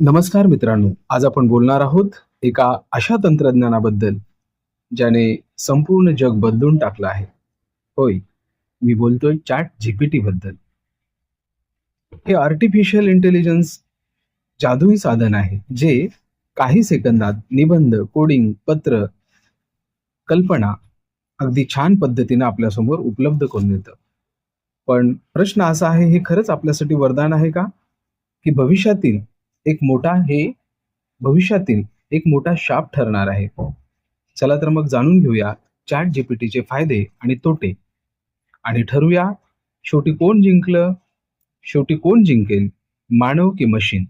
नमस्कार मित्रांनो आज आपण बोलणार आहोत एका अशा तंत्रज्ञानाबद्दल ज्याने संपूर्ण जग बदलून टाकलं आहे. होय मी बोलतोय चॅट जीपीटी बद्दल. हे आर्टिफिशियल इंटेलिजन्स जादुई साधन आहे जे काही सेकंदात निबंध कोडिंग पत्र कल्पना अगदी छान पद्धतीने आपल्यासमोर उपलब्ध करून देतं. पण प्रश्न असा आहे हे खरंच आपल्यासाठी वरदान आहे का? की भविष्यातील एक मोठा हे भविष्यातील एक मोठा शाप ठरणार आहे. चला तर मग जाणून घेऊया चॅट जीपीटीचे फायदे आणि तोटे. आणि ठरवूया शेवटी कोण जिंकलं? शेवटी कोण जिंकेल? मानव की मशीन?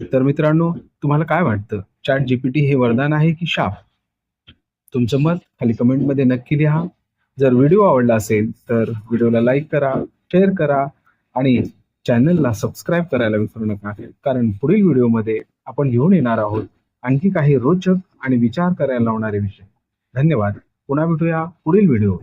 तर मित्रांनो तुम्हाला काय वाटतं? चॅट जीपीटी हे वरदान आहे की शाप? तुमचं मत खाली कमेंटमध्ये नक्की लिहा. जर व्हिडिओ आवडला असेल तर व्हिडिओला लाईक करा शेअर करा आणि चॅनलला सबस्क्राईब करायला विसरू नका. कारण पुढील व्हिडिओमध्ये आपण घेऊन येणार आहोत आणखी काही रोचक आणि विचार करायला लावणारे विषय. धन्यवाद. पुन्हा भेटूया पुढील व्हिडिओ.